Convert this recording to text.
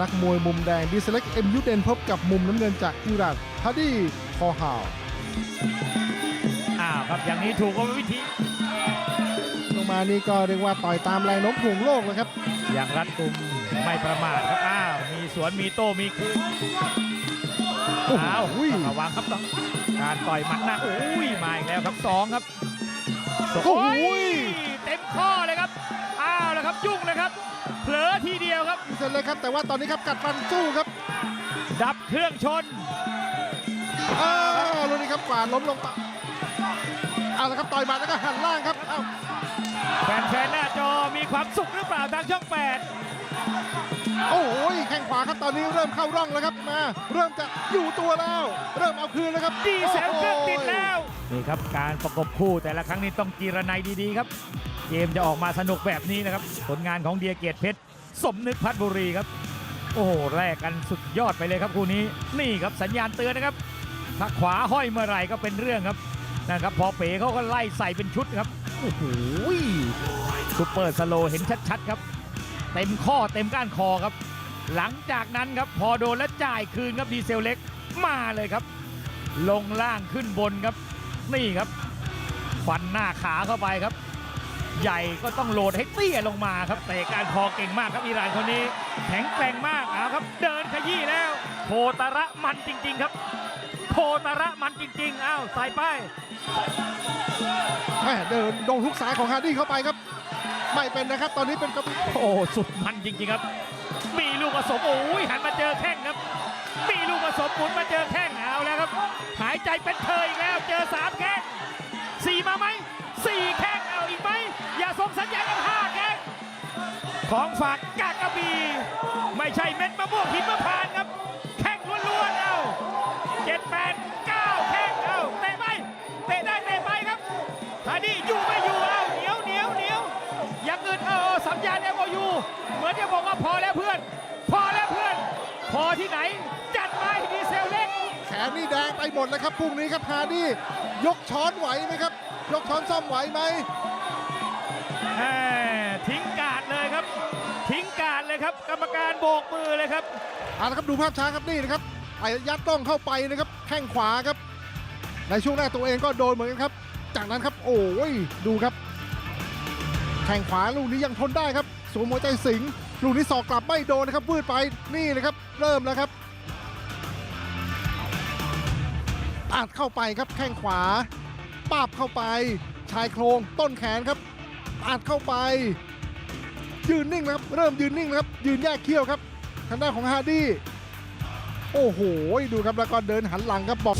นักมวยมุมแดงดีเซเล็กเอ็มยูเดนพบกับมุมน้ำเงินจากอิหร่านฮัดดี้คอฮาวอ้าวครับอย่างนี้ถูกกว่าวิธีลงมานี่ก็เรียกว่าต่อยตามแรงโน้มถ่วงโลกเลยครับอย่างรัดกุมไม่ประมาทครับอ้าวมีสวนมีโต้มีคืนโอ้โหอ้าวต้องระวังครับต้องการต่อยหมัดหน้าโอ้ยมาอีกแล้วครับสองครับโอ้โหโอ้ย ดียวครับดีเซเล็กครับ แต่ว่าตอนนี้ครับกัดฟันสู้ครับดับเครื่องชนอ้าวลูกนี้ครับกวาดล้มลงไปเอาละครับต่อยหมาแล้วก็หันล่างครับเอ้าแฟนๆหน้าจอมีความสุขหรือเปล่าทางช่องแปดโอ้โหแข้งขวาครับตอนนี้เริ่มเข้าร่องแล้วครับมาเริ่มจะอยู่ตัวแล้ว เริ่มเอาคืนแล้วครับดีเซลเครื่องโโหติดแล้วนี่ครับการประกบคู่แต่ละครั้งนี้ต้องจีรนัยดีๆครับ เกมจะออกมาสนุกแบบนี้นะครับ ผลงานของเดียเกียรติเพชร สมนึกพัฒบุรีครับ โอ้โหแลกกันสุดยอดไปเลยครับคู่นี้นี่ครับสัญญาณเตือนนะครับถ้าขวาห้อยเมื่อไหร่ก็เป็นเรื่องครับนะครับพอเป๋เขาก็ไล่ใส่เป็นชุดครับโอ้โหซุปเปอร์สโลเห็นชัดๆครับเต็มข้อเต็มก้านคอครับ หลังจากนั้นครับพอโดนแล้วจ่ายคืนครับดีเซลเล็กมาเลยครับ ลงล่างขึ้นบนครับ นี่ครับ ฟันหน้าขาเข้าไปครับ ใหญ่ก็ต้องโหลดให้เตี้ยลงมาครับเตะการคอเก่งมากครับอิหร่านคนนี้ แข็งแกร่งมากเอาครับ เดินขยี้แล้วโคตระมันจริง ๆ ครับ โคตระมันจริงๆอ้าวใส่ป้ายแม่เดินโดนทุกสายของฮาร์ดี้เข้าไปครับ ไม่เป็นนะครับ ตอนนี้เป็นกระบี่โอ้สุดมันจริงๆครับ มีลูกผสมโอ้ยหันมาเจอแข้งครับ มีลูกผสมหมุนมาเจอแข้งเอาแล้วครับ หายใจเป็นเธออีกแล้วเจอสามแข้งสี่มาไหม สัญญาณกันห้าแข้งของฝากกากระบี ไม่ใช่เม็ดมะม่วงหิมพานต์ครับ แข้งล้วนๆเอาเจ็ดแปดเก้าแข้งเอาเตะไปเตะได้เตะไปครับฮานี่อยู่ไม่อยู่เอาเหนียวเหนียวเหนียวอย่างอื่นเออสัญญาณเอโอยู่เหมือนจะบอกว่าพอแล้วเพื่อน พอแล้วเพื่อน พอที่ไหน จัดไปดีเซลเล็กแขนนี่แดงไปหมดแล้วครับพรุ่งนี้ครับฮาร์ดี้ยกช้อนไหวไหมครับ ยกช้อนซ่อมไหวไหม ทิ้งกาดเลยครับ ทิ้งกาดเลยครับ กรรมการโบกมือเลยครับเอาละครับดูภาพช้าครับนี่นะครับไอ้ยัดต้องเข้าไปนะครับแข้งขวาครับ ในช่วงแรกตัวเองก็โดนเหมือนกันครับ จากนั้นครับ โอ้ยดูครับแข้งขวาลูกนี้ยังทนได้ครับสวมหัวใจสิงลูกนี้สอกกลับไม่โดนนะครับวืดไปนี่นะครับ เริ่มแล้วครับอัดเข้าไปครับแข้งขวาปาบเข้าไป ชายโครงต้นแขนครับ อัดเข้าไป ยืนนิ่งนะครับ เริ่มยืนนิ่งนะครับ ยืนแยกเขี้ยวครับ ทางด้านของฮาร์ดี้ โอ้โห ดูครับแล้วก็เดินหันหลังครับบอก